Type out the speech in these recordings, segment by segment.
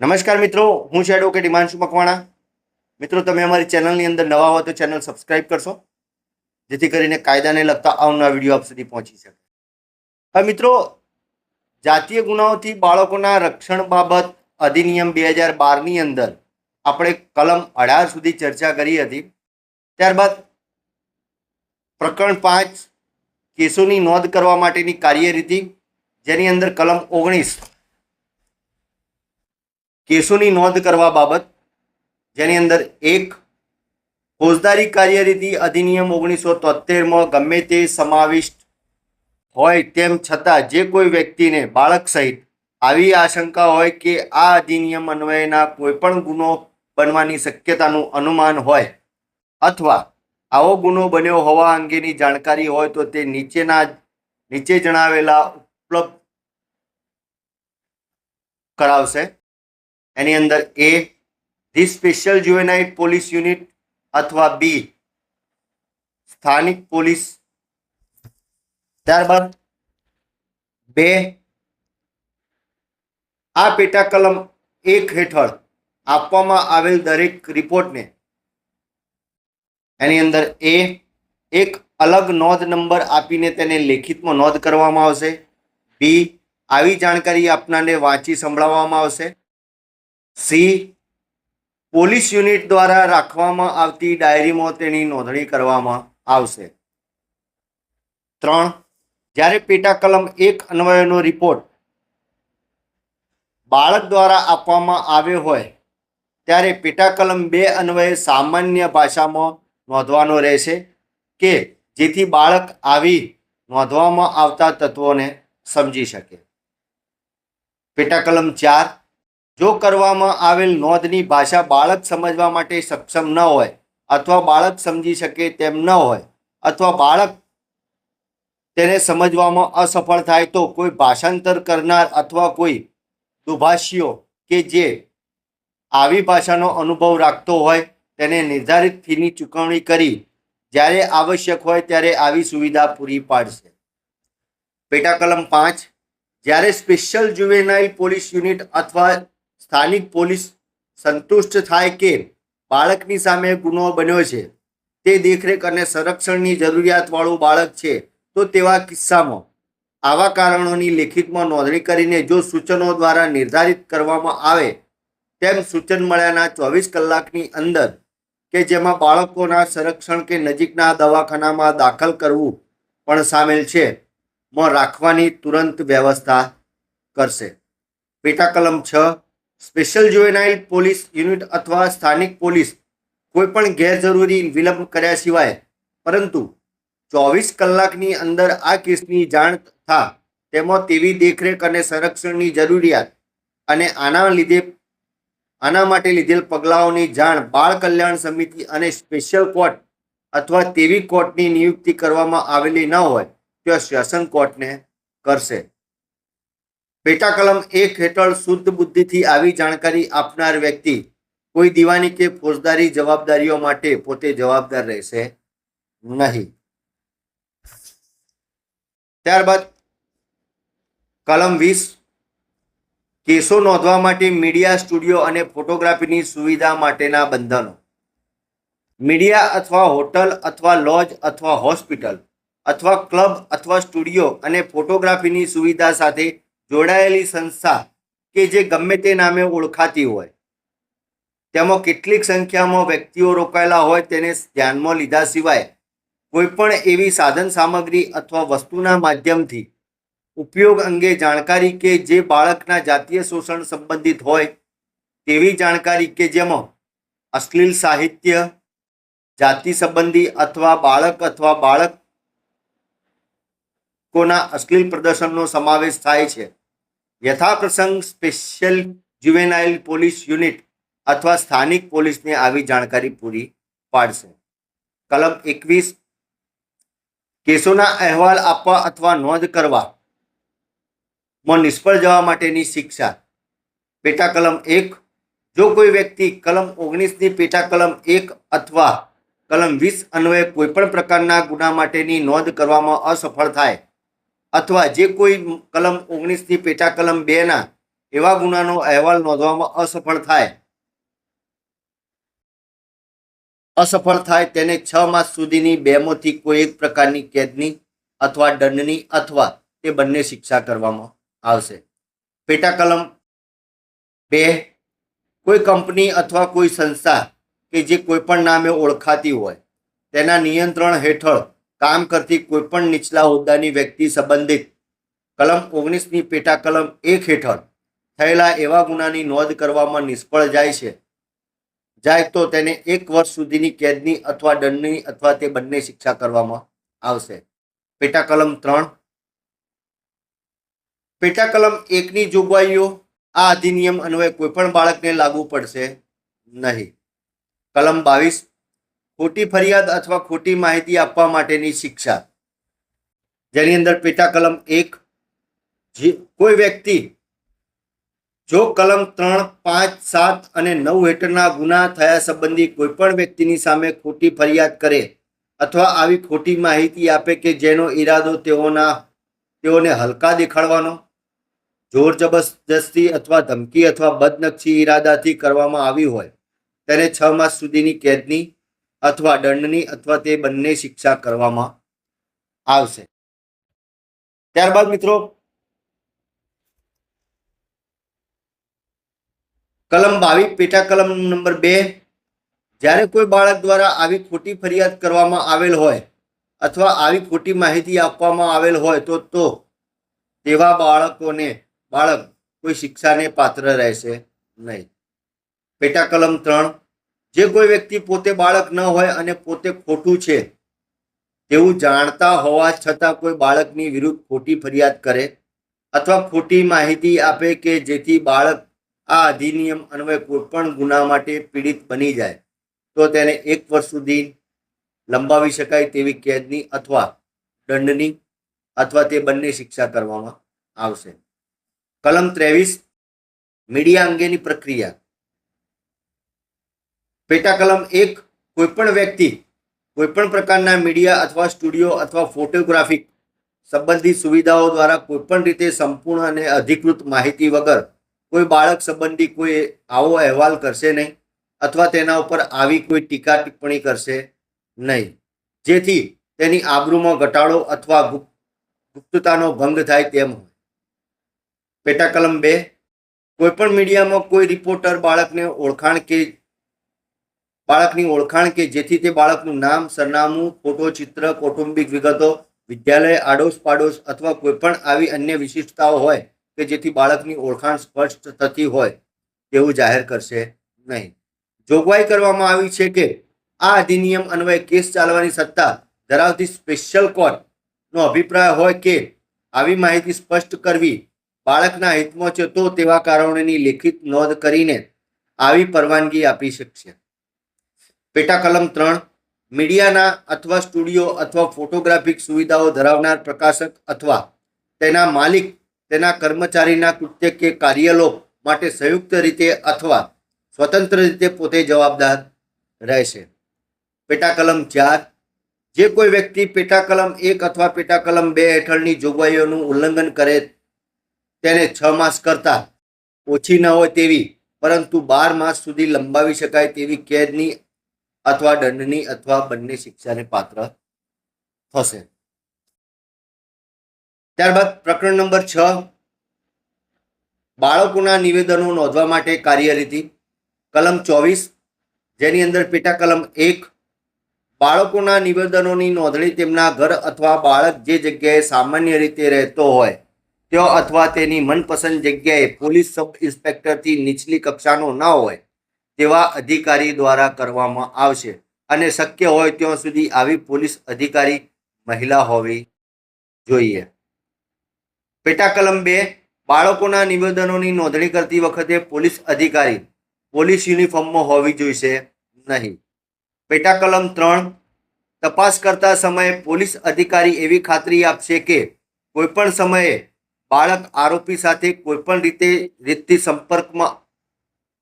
નમસ્કાર મિત્રો, હું છું એડવોકેટ હિમાંશુ મકવાણા. મિત્રો, તમે અમારી ચેનલની અંદર નવા હો તો ચેનલ સબસ્ક્રાઇબ કરશો, જેથી કરીને કાયદાને લગતા આવનાર વીડિયો આપ સુધી પહોંચી શકે. હવે મિત્રો, જાતીય ગુનાઓથી બાળકોના રક્ષણ બાબત અધિનિયમ બે હજાર બારની અંદર આપણે કલમ અઢાર સુધી ચર્ચા કરી હતી. ત્યારબાદ પ્રકરણ પાંચ કેસોની નોંધ કરવા માટેની કાર્યરીતિ, જેની અંદર કલમ ઓગણીસ કેસોની નોંધ કરવા બાબત, જેની અંદર એક, ફોજદારી કાર્યરીતિ અધિનિયમ ઓગણીસો તોતેરમાં ગમે તે સમાવિષ્ટ હોય તેમ છતાં જે કોઈ વ્યક્તિને બાળક સહિત આવી આશંકા હોય કે આ અધિનિયમ અન્વયના કોઈપણ ગુનો બનવાની શક્યતાનું અનુમાન હોય અથવા આવો ગુનો બન્યો હોવા અંગેની જાણકારી હોય તો તે નીચેના નીચે જણાવેલા ઉપલબ્ધ કરાવશે. એની અંદર એ, the special juvenile police unit અથવા બી, સ્થાનિક પોલીસ. ત્યારબાદ બે, આ પેટા કલમ એક હેઠળ આપવામાં આવેલ દરેક રિપોર્ટને. એની અંદર એ એક અલગ નોંધ નંબર આપીને તેને લેખિતમાં નોંધ કરવામાં આવશે. બી, આવી જાણકારી આપનારને વાંચી સંભળાવવામાં આવશે. સી, પોલીસ યુનિટ દ્વારા રાખવામાં આવતી ડાયરીમાં તેની નોંધણી કરવામાં આવશે. ત્રણ, જ્યારે પેટા કલમ એક અન્વયનો રિપોર્ટ બાળક દ્વારા આપવામાં આવ્યો હોય, ત્યારે પેટા કલમ બે અન્વયે સામાન્ય ભાષામાં નોંધવાનો રહેશે કે જેથી બાળક આવી નોંધવામાં આવતા તત્વોને સમજી શકે. પેટા કલમ ચાર જો કરવામાં આવેલ નોંધની ભાષા બાળક સમજવા માટે સક્ષમ ન હોય અથવા બાળક સમજી શકે તેમ ન હોય અથવા બાળક તેને સમજવામાં અસફળ થાય તો કોઈ ભાષાંતર કરનાર અથવા કોઈ દુભાષીઓ કે જે આવી ભાષાનો અનુભવ રાખતો હોય તેને નિર્ધારિત ફીની ચૂકવણી કરી જ્યારે આવશ્યક હોય ત્યારે આવી સુવિધા પૂરી પાડશે. પેટા કલમ પાંચ. જ્યારે સ્પેશિયલ જુવેનાઇલ પોલીસ યુનિટ અથવા સ્થાનિક પોલીસ સંતુષ્ટ થાય કે બાળકની સામે ગુનો બન્યો છે, તે દેખરેખ અને સંરક્ષણની જરૂરિયાતવાળું બાળક છે, તો તેવા કિસ્સામાં આવા કારણોની લેખિતમાં નોંધણી કરીને જો સૂચનો દ્વારા નિર્ધારિત કરવામાં આવે, તેમ સૂચન મળ્યાના ચોવીસ કલાકની અંદર કે જેમાં બાળકોના સંરક્ષણ કે નજીકના દવાખાનામાં દાખલ કરવું પણ સામેલ છે, માં રાખવાની તુરંત વ્યવસ્થા કરશે. પેટા કલમ છ સ્પેશિયલ જુવેનાઇલ પોલીસ યુનિટ અથવા સ્થાનિક પોલીસ કોઈપણ ગેરજરૂરી વિલંબ કર્યા સિવાય, પરંતુ ચોવીસ કલાકની અંદર આ કેસની જાણ થા તેમાં તેવી દેખરેખ અને સંરક્ષણની જરૂરિયાત અને આના લીધે, આના માટે લીધેલ પગલાઓની જાણ બાળ કલ્યાણ સમિતિ અને સ્પેશિયલ કોર્ટ અથવા તેવી કોર્ટની નિયુક્તિ કરવામાં આવેલી ન હોય, તો સેશન કોર્ટને કરશે. પેટા કલમ એક હેઠળ શુદ્ધ બુદ્ધિથી આવી જાણકારી આપનાર વ્યક્તિ કોઈ દીવાની કે ફોજદારી જવાબદારીઓ માટે પોતે જવાબદાર રહેશે નહીં. ત્યારબાદ કલમ વીસ, કેસો નોંધવા માટે મીડિયા, સ્ટુડિયો અને ફોટોગ્રાફીની સુવિધા માટેના બંધનો. મીડિયા અથવા હોટલ અથવા લોજ અથવા હોસ્પિટલ અથવા ક્લબ અથવા સ્ટુડિયો અને ફોટોગ્રાફીની સુવિધા સાથે જોડાયેલી સંસ્થા કે જે ગમે તે નામે ઓળખાતી હોય. તેમાં કેટલીક સંખ્યામાં વ્યક્તિઓ રોકાયેલા હોય તેને ધ્યાનમાં લીધા સિવાય કોઈપણ એવી સાધન સામગ્રી અથવા વસ્તુના માધ્યમથી ઉપયોગ અંગે જાણકારી કે જે બાળકના જાતીય શોષણ સંબંધિત હોય તેવી જાણકારી કે જેમાં અશ્લીલ સાહિત્ય, જાતિ સંબંધી અથવા બાળક અથવા બાળક કોના અશ્લીલ પ્રદર્શનનો સમાવેશ થાય છે. યથાપ્રસંગ સ્પેશિયલ જ્યુવેનાઇલ પોલીસ યુનિટ અથવા સ્થાનિક પોલીસને આવી જાણકારી પૂરી પાડશે. કલમ એકવીસ, કેસોના અહેવાલ આપવા અથવા નોંધ કરવા માં નિષ્ફળ જવા માટેની શિક્ષા. પેટા કલમ એક, જો કોઈ વ્યક્તિ કલમ ઓગણીસની પેટા કલમ એક અથવા કલમ વીસ અન્વયે કોઈપણ પ્રકારના ગુના માટેની નોંધ કરવામાં અસફળ થાય અથવા જે કોઈ કલમ ઓગણીસની પેટા કલમ બેના એવા ગુનાનો અહેવાલ નોંધવામાં અસફળ થાય. અસફળ થાય તેને છ માસ સુધીની બેમાંથી કોઈ એક પ્રકારની કેદની અથવા દંડની અથવા તે બંને શિક્ષા કરવામાં આવશે. પેટા કલમ બે, કોઈ કંપની અથવા કોઈ સંસ્થા કે જે કોઈ પણ નામે ઓળખાતી હોય, તેના નિયંત્રણ હેઠળ કામ કરતી કોઈ પણ નીચલા હોદ્દાની વ્યક્તિ સંબંધિત કલમ ઓગણીસની પેટા કલમ એક હેઠળ થયેલા એવા ગુનાની નોંધ કરવામાં નિષ્ફળ જાય છે. જાય તો તેને એક વર્ષ સુધીની કેદની અથવા દંડની અથવા તે બંને શિક્ષા કરવામાં આવશે. પેટા કલમ ત્રણ. પેટા કલમ એકની જોગવાઈઓ આ અધિનિયમ અન્વયે કોઈપણ બાળકને લાગુ પડશે નહીં. કલમ બાવીસ. ખોટી ફરિયાદ અથવા ખોટી માહિતી આપવા માટેની શિક્ષા. જેની અંદર પેટા કલમ એક કોઈ વ્યક્તિ જો કલમ ત્રણ, પાંચ, સાત અને નવ હેઠળના ગુના થયા સંબંધી કોઈપણ વ્યક્તિની સામે ખોટી ફરિયાદ કરે અથવા આવી ખોટી માહિતી આપે કે જેનો ઈરાદો તેઓના, તેઓને હલકા દેખાડવાનો, જોર જબરદસ્તી અથવા ધમકી અથવા બદનક્ષી ઈરાદાથી કરવામાં આવી હોય, તેને છ માસ સુધીની કેદની અથવા દંડની અથવા તે બંને શિક્ષા કરવામાં આવશે. ત્યારબાદ મિત્રો, કલમ બાવીસ, પેટા કલમ નંબર બે, જ્યારે કોઈ બાળક દ્વારા આવી ખોટી ફરિયાદ કરવામાં આવેલ હોય અથવા આવી ખોટી માહિતી આપવામાં આવેલ હોય તો તો તેવા બાળકોને, બાળક કોઈ શિક્ષાને પાત્ર રહેશે નહીં. પેટા કલમ ત્રણ જે કોઈ વ્યક્તિ પોતે બાળક ન હોય અને પોતે ખોટું છે, તેવું જાણતા હોવા છતાં કોઈ બાળકની વિરુદ્ધ ખોટી ફરિયાદ કરે અથવા ખોટી માહિતી આપે કે જેથી બાળક આ અધિનિયમ અન્વયે કોઈપણ ગુના માટે પીડિત બની જાય, તો તેને એક વર્ષ સુધી લંબાવી શકાય તેવી કેદની અથવા દંડની અથવા તે બંને શિક્ષા કરવામાં આવશે. કલમ ત્રેવીસ, મીડિયા અંગેની પ્રક્રિયા. પેટા કલમ એક કોઈપણ વ્યક્તિ, કોઈપણ પ્રકારના મીડિયા અથવા સ્ટુડિયો અથવા ફોટોગ્રાફિક સંબંધિત સુવિધાઓ દ્વારા કોઈપણ રીતે સંપૂર્ણ અને અધિકૃત માહિતી વગર કોઈ બાળક સંબંધી કોઈ આવો અહેવાલ કરશે નહીં અથવા તેના ઉપર આવી કોઈ ટીકા ટિપ્પણી કરશે નહીં. જેથી તેની આબરૂમાં ઘટાડો અથવા ગુપ- ગુપ્તતાનો ભંગ થાય તેમ હોય. પેટા કલમ બે, કોઈપણ મીડિયામાં કોઈ રિપોર્ટર બાળકને ઓળખાણ કે બાળકની ઓળખાણ કે જેથી તે બાળકનું નામ, સરનામું, ફોટો, ચિત્ર, કૌટુંબિક વિગતો, વિદ્યાલય, આડોશ પાડોશ અથવા કોઈપણ આવી અન્ય વિશિષ્ટતાઓ હોય કે જેથી બાળકની ઓળખાણ સ્પષ્ટ થતી હોય, તેવું જાહેર કરશે નહીં. જોગવાઈ કરવામાં આવી છે કે આ અધિનિયમ અન્વયે કેસ ચાલવાની સત્તા ધરાવતી સ્પેશિયલ કોર્ટનો અભિપ્રાય હોય કે આવી માહિતી સ્પષ્ટ કરવી બાળકના હિતમાં છે તો તેવા કારણોની લેખિત નોંધ કરીને આવી પરવાનગી આપી શકશે. પેટા કલમ ત્રણ, મીડિયાના અથવા સ્ટુડિયો અથવા ફોટોગ્રાફિક સુવિધાઓ ધરાવનાર પ્રકાશક અથવા તેના માલિક, તેના કર્મચારીના કૃત્ય કે કાર્યલો માટે સંયુક્ત રીતે અથવા સ્વતંત્ર રીતે પોતે જવાબદાર રહેશે. પેટા કલમ ચાર, જે કોઈ વ્યક્તિ પેટા કલમ એક અથવા પેટા કલમ બે હેઠળની જોગવાઈઓનું ઉલ્લંઘન કરે તેને છ માસ કરતાં ઓછી ન હોય તેવી, પરંતુ બાર માસ સુધી લંબાવી શકાય તેવી કેદની અથવા દંડની અથવા બંને શિક્ષાને પાત્ર થશે. ત્યારબાદ પ્રકરણ નંબર છ. બાળકોના નિવેદનો નોંધવા માટે કાર્યરીતિ. કલમ ચોવીસ. જેની અંદર પેટા કલમ એક. બાળકોના નિવેદનોની નોંધણી તેમના ઘર અથવા બાળક જે જગ્યાએ સામાન્ય રીતે રહેતો હોય, ત્યાં અથવા તેની મનપસંદ જગ્યાએ પોલીસ સબ ઇન્સ્પેક્ટરથી નીચલી કક્ષાનો ન હોય તેવા અધિકારી દ્વારા કરવામાં આવશે અને શક્ય હોય ત્યાં સુધી આવી પોલીસ અધિકારી મહિલા હોવી જોઈએ. પેટા કલમ બે, બાળકોના નિવેદનોની નોંધણી કરતી વખતે પોલીસ અધિકારી પોલીસ યુનિફોર્મમાં હોવી જોઈશે નહીં. પેટા કલમ ત્રણ, તપાસ કરતા સમયે પોલીસ અધિકારી એવી ખાતરી આપશે કે કોઈપણ સમયે બાળક આરોપી સાથે કોઈપણ રીતે રીતથી સંપર્કમાં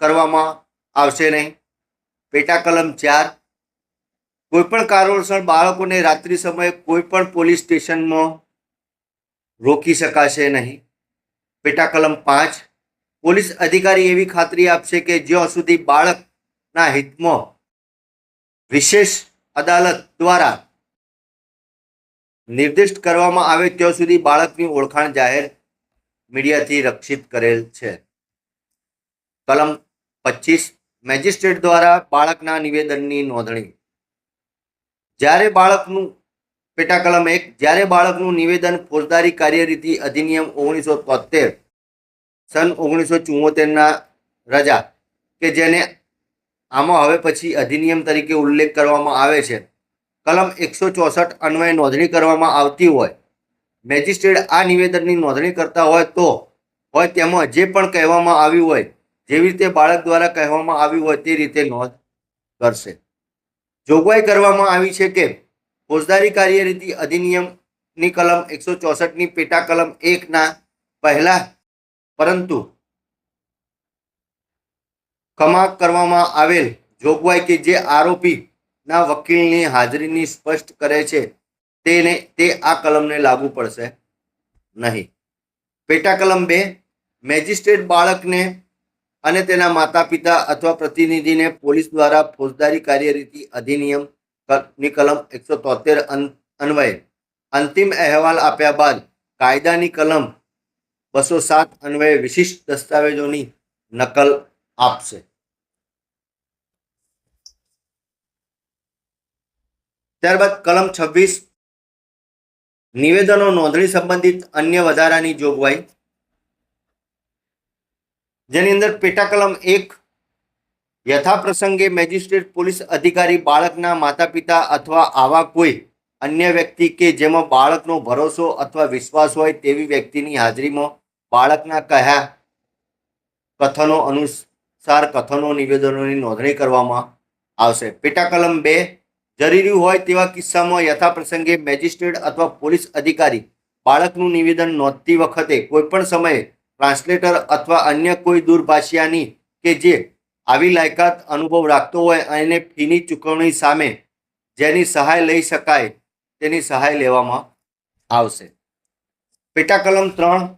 કરવામાં આવશે નહીં. પેટા કલમ ચાર. કોઈપણ કારણોસર બાળકોને રાત્રિ સમયે કોઈપણ પોલીસ સ્ટેશનમાં રોકી શકાશે નહીં. પેટા કલમ પાંચ. પોલીસ અધિકારી એવી ખાતરી આપશે કે જ્યાં સુધી બાળકના હિતમાં વિશેષ અદાલત દ્વારા નિર્દિષ્ટ કરવામાં આવે ત્યાં સુધી બાળકની ઓળખાણ જાહેર મીડિયાથી રક્ષિત કરેલ છે. કલમ પચીસ. મેજિસ્ટ્રેટ દ્વારા બાળકના નિવેદનની નોંધણી. જ્યારે બાળકનું પેટા કલમ એક, જ્યારે બાળકનું નિવેદન ફોજદારી કાર્યરીતિ અધિનિયમ ઓગણીસો તોતેર સન ઓગણીસો ચુમ્મોતેરના રજા, કે જેને આમાં હવે પછી અધિનિયમ તરીકે ઉલ્લેખ કરવામાં આવે છે. કલમ એકસો ચોસઠ અન્વયે નોંધણી કરવામાં આવતી હોય. મેજિસ્ટ્રેટ આ નિવેદનની નોંધણી કરતા હોય તો, હોય તેમાં જે પણ કહેવામાં આવ્યું હોય જેવી રીતે બાળક દ્વારા કહેવામાં આવ્યું હોય તે રીતે નોંધ કરશે. જોગવાઈ કરવામાં આવી છે કે ફોજદારી કાર્યરીતિ અધિનિયમની કલમ એકસો ચોસઠની પેટા કલમ એકના પહેલા, પરંતુ કમા કરવામાં આવેલ જોગવાઈ કે જે આરોપીના વકીલની હાજરીની સ્પષ્ટ કરે છે તેને, તે આ કલમને લાગુ પડશે નહીં. પેટા કલમ બે, મેજિસ્ટ્રેટ બાળકને અને તેના માતા પિતા અથવા પ્રતિનિધિને પોલીસ દ્વારા ફોજદારી કાર્યરીતિ અધિનિયમની કલમ એકસો તોતેર અન્વયે અંતિમ અહેવાલ આપ્યા બાદ કાયદાની કલમ બસો સાત અન્વયે વિશિષ્ટ દસ્તાવેજોની નકલ આપશે. ત્યારબાદ કલમ છવ્વીસ, નિવેદનો નોંધણી સંબંધિત અન્ય વધારાની જોગવાઈ જેની અંદર પેટા કલમ એક યથા પ્રસંગે મેજિસ્ટ્રેટ પોલીસ અધિકારી બાળકના માતા પિતા અથવા આવા કોઈ અન્ય વ્યક્તિ કે જેમાં બાળકનો ભરોસો અથવા વિશ્વાસ હોય તેવી વ્યક્તિની હાજરીમાં બાળકના કહ્યા કથનો અનુસાર કથનો નિવેદનોની નોંધણી કરવામાં આવશે. પેટા કલમ બે, જરૂરી હોય તેવા કિસ્સામાં યથા પ્રસંગે મેજિસ્ટ્રેટ અથવા પોલીસ અધિકારી બાળકનું નિવેદન નોંધતી વખતે કોઈપણ સમયે ટ્રાન્સલેટર અથવા અન્ય કોઈ દૂરભાષિયાની કે જે આવી લાયકાત અનુભવ રાખતો હોય અને ફીની ચૂકવણી સામે જેની સહાય લઈ શકાય તેની સહાય લેવામાં આવશે. પેટા કલમ ત્રણ.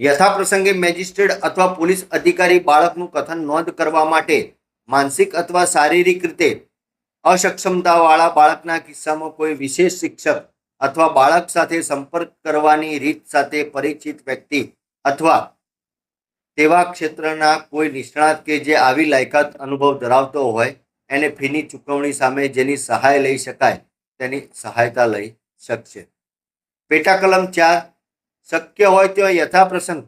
યથા પ્રસંગે મેજિસ્ટ્રેટ અથવા પોલીસ અધિકારી બાળકનું કથન નોંધ કરવા માટે માનસિક અથવા શારીરિક રીતે અસક્ષમતાવાળા બાળકના કિસ્સામાં કોઈ વિશેષ શિક્ષક અથવા બાળક સાથે સંપર્ક કરવાની રીત સાથે પરિચિત વ્યક્તિ અથવા તેવા ક્ષેત્રના કોઈ નિષ્ણાત કે જે આવી લાયકાત અનુભવ ધરાવતો હોય, એને ફીની ચૂકવણી સામે જેની સહાય લઈ શકાય, તેની સહાયતા લઈ શકશે. પેટા કલમ ચાર, શક્ય હોય તો યથાપ્રસંગ,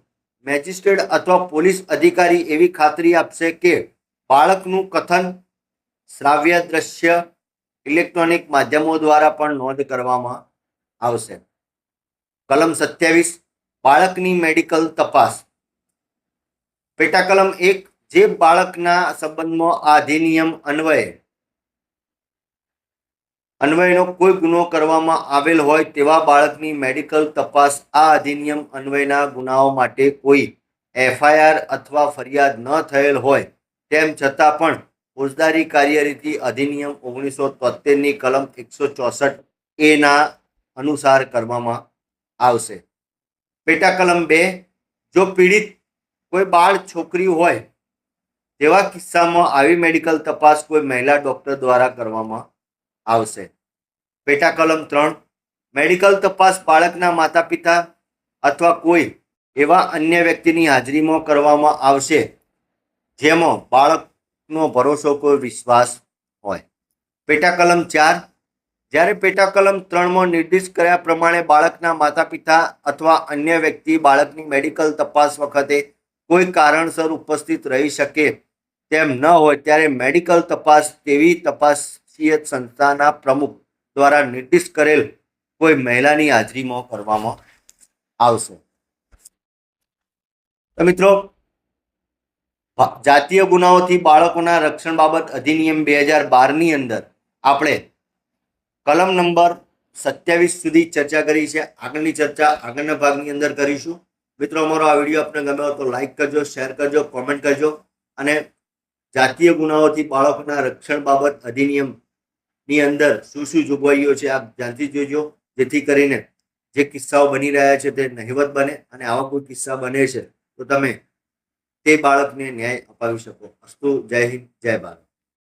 મેજિસ્ટ્રેટ અથવા પોલીસ અધિકારી એવી ખાતરી આપશે કે બાળકનું કથન શ્રાવ્ય દ્રશ્ય ઇલેક્ટ્રોનિક માધ્યમો દ્વારા પણ નોંધ કરવામાં આવશે. કલમ સત્યાવીસ બાળકની મેડિકલ તપાસ. પેટા કલમ એક, જે બાળકના સંબંધમાં આ અધિનિયમ અન્વયે. અન્વયનો કોઈ ગુનો કરવામાં આવેલ હોય તેવા બાળકની મેડિકલ તપાસ આ અધિનિયમ અન્વયના ગુનાઓ માટે કોઈ એફઆઈઆર અથવા ફરિયાદ ન થયેલ હોય. તેમ છતાં પણ ફોજદારી કાર્યરીતિ અધિનિયમ ઓગણીસો તોતેરની કલમ એકસો ચોસઠ એના અનુસાર કરવામાં આવશે. પેટા કલમ બે, જો પીડિત કોઈ બાળ, છોકરી હોય, તેવા કિસ્સામાં આવી મેડિકલ તપાસ કોઈ મહિલા ડૉક્ટર દ્વારા કરવામાં આવશે. પેટા કલમ ત્રણ, મેડિકલ તપાસ બાળકના માતા પિતા અથવા કોઈ એવા અન્ય વ્યક્તિની હાજરીમાં કરવામાં આવશે, જેમાં બાળકનો ભરોસો, કોઈ વિશ્વાસ હોય. પેટા કલમ ચાર જ્યારે પેટા કલમ ત્રણમાં નિર્દિષ્ટ કર્યા પ્રમાણે બાળકના માતા પિતા અથવા અન્ય વ્યક્તિ બાળકની મેડિકલ તપાસ વખતે કોઈ કારણસર ઉપસ્થિત રહી શકે તેમ ન હોય ત્યારે મેડિકલ તપાસ તેવી તપાસીય સંસ્થાના પ્રમુખ દ્વારા નિર્દિષ્ટ કરેલ કોઈ મહિલાની હાજરીમાં કરવામાં આવશે. તો મિત્રો જાતીય ગુનાઓથી બાળકોના રક્ષણ બાબત અધિનિયમ બે હજાર બારની અંદર આપણે કલમ નંબર સત્યાવીસ સુધી ચર્ચા કરી છે. આગળની ચર્ચા આગળના ભાગની અંદર કરીશું. મિત્રો, અમારો આ વીડિયો આપને ગમ્યો તો લાઈક કરજો શેર કરજો કોમેન્ટ કરજો અને જાતીય ગુનાઓથી બાળકોના રક્ષણ બાબત અધિનિયમની અંદર શું શું જોગવાઈઓ છે આપ ધ્યાનથી જોજો. જેથી કરીને જે કિસ્સાઓ બની રહ્યા છે તે નહિવત બને અને આવા કોઈ કિસ્સા બને છે તો તમે તે બાળકને ન્યાય અપાવી શકો. અસ્તુ, જય હિન્દ, જય ભારત.